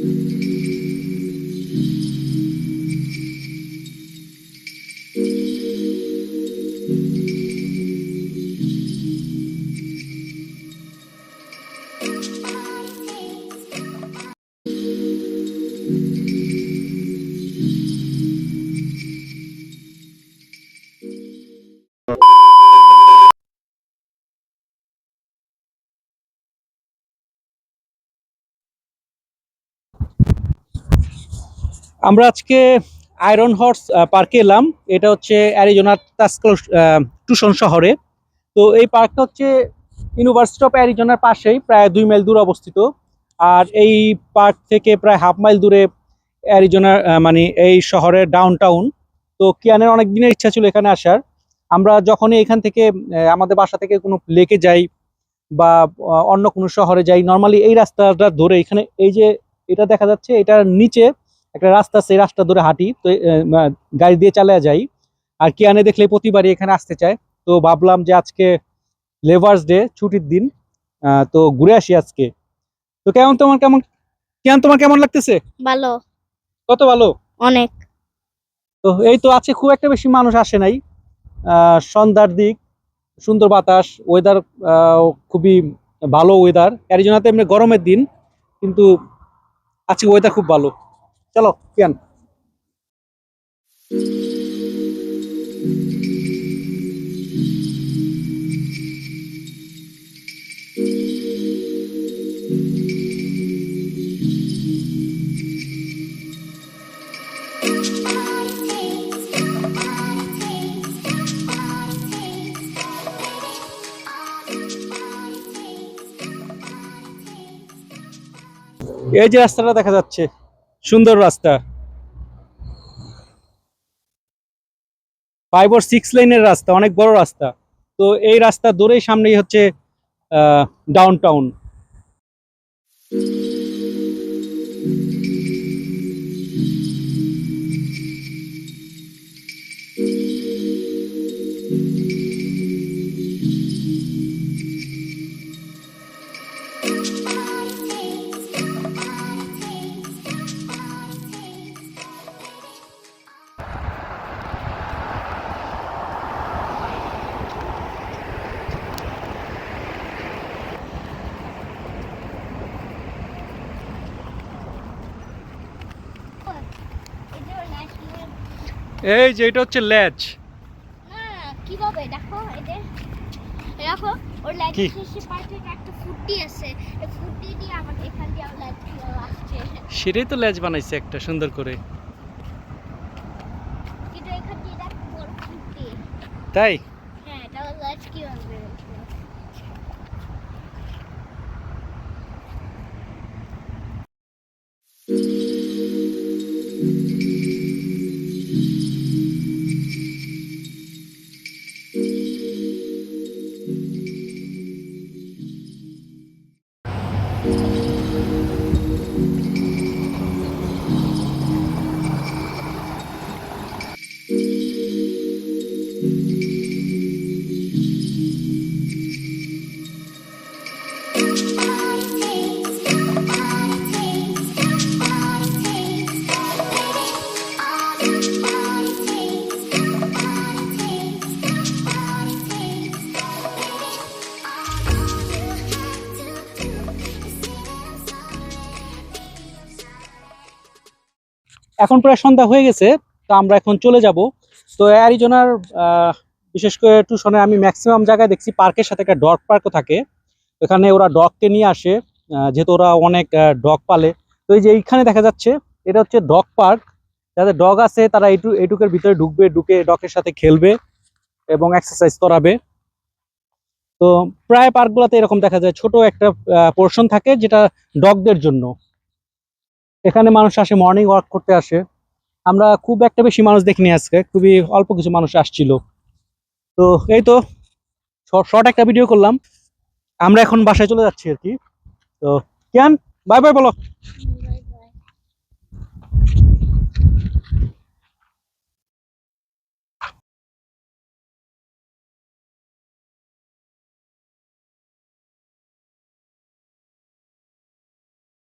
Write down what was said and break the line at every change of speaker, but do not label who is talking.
thank you আমরা আজকে iron horse পার্কে এলাম। এটা হচ্ছে অ্যারিজোনার টাস্কল টুশন শহরে। তো এই পার্কটা হচ্ছে ইউনিভার্সিটি অফ অ্যারিজোনার পাশেই, প্রায় দুই মাইল দূরে অবস্থিত। আর এই পার্ক থেকে প্রায় হাফ মাইল দূরে অ্যারিজোনার মানে এই শহরের ডাউন টাউন তো কিয়ানের অনেক দিনের ইচ্ছা ছিল এখানে আসার। আমরা যখনই এখান থেকে আমাদের বাসা থেকে কোনো লেকে যাই বা অন্য কোনো শহরে যাই নর্মালি এই রাস্তাটা ধরে এখানে, এই যে এটা দেখা যাচ্ছে, এটার নিচে একটা রাস্তা সেই রাস্তা ধরে হাঁটি তো গাড়ি দিয়ে চালিয়ে যাই। আর কিয়ানে দেখলে প্রতিবারই এখানে আসতে চায়। তো ভাবলাম যে আজকে লেবার্স ডে ছুটির দিন তো ঘুরে আসি আজকে। তো কেমন তোমার কেমন কেমন তোমার কেমন লাগতেছে?
ভালো।
কত ভালো?
অনেক।
তো এই তো আছে খুব একটা বেশি মানুষ আসে নাই। আহ, সন্ধ্যার দিক সুন্দর বাতাস ওয়েদার খুবই ভালো ওয়েদার অ্যারিজোনাতে এমনি গরমের দিন কিন্তু আজকে ওয়েদার খুব ভালো। চলো কেন এই যে রাস্তাটা দেখা যাচ্ছে। সুন্দর রাস্তা। ফাইভ ওর সিক্স লাইনের রাস্তা, অনেক বড় রাস্তা। তো এই রাস্তা ধরেই সামনেই হচ্ছে ডাউন টাউন এই যে এটা হচ্ছে ল্যাচ।
কীভাবে দেখো এটা দেখো ওর লাইট শেষে পাশে একটা ফুটি আছে এই ফুটি দিয়ে আমার এখান দিয়ে আসছে
সেটাই তো ল্যাচ বানাইছে একটা সুন্দর করে।
কিন্তু এখান দিয়ে দেখ
তাই? এখন প্রায় সন্ধ্যা হয়ে গেছে, তো আমরা এখন চলে যাব। তো অ্যারিজোনার বিশেষ করে টিউশনে আমি ম্যাক্সিমাম জায়গায় দেখছি পার্কের সাথে একটা ডগ পার্কও থাকে। এখানে ওরা ডগকে নিয়ে আসে যেহেতু ওরা অনেক ডগ পালে। তো এই যে এইখানে দেখা যাচ্ছে, এটা হচ্ছে ডগ পার্ক। যাদের ডগ আছে, তারা এইটু, এইটুকের ভিতরে ঢুকবে, ঢুকে ডগের সাথে খেলবে এবং এক্সারসাইজ করাবে। তো প্রায় পার্কগুলোতে এরকম দেখা যায়, ছোট একটা পোর্শন থাকে যেটা ডগদের জন্য। এখানে মানুষ আসে মর্নিং ওয়াক করতে আসে। আমরা খুব একটা বেশি মানুষ দেখিনি আজকে, খুবই অল্প কিছু মানুষ আসছিল। তো এই তো শর্ট একটা ভিডিও করলাম। আমরা এখন বাসায় চলে যাচ্ছি আর কি। তো কেন বাই বাই বলো।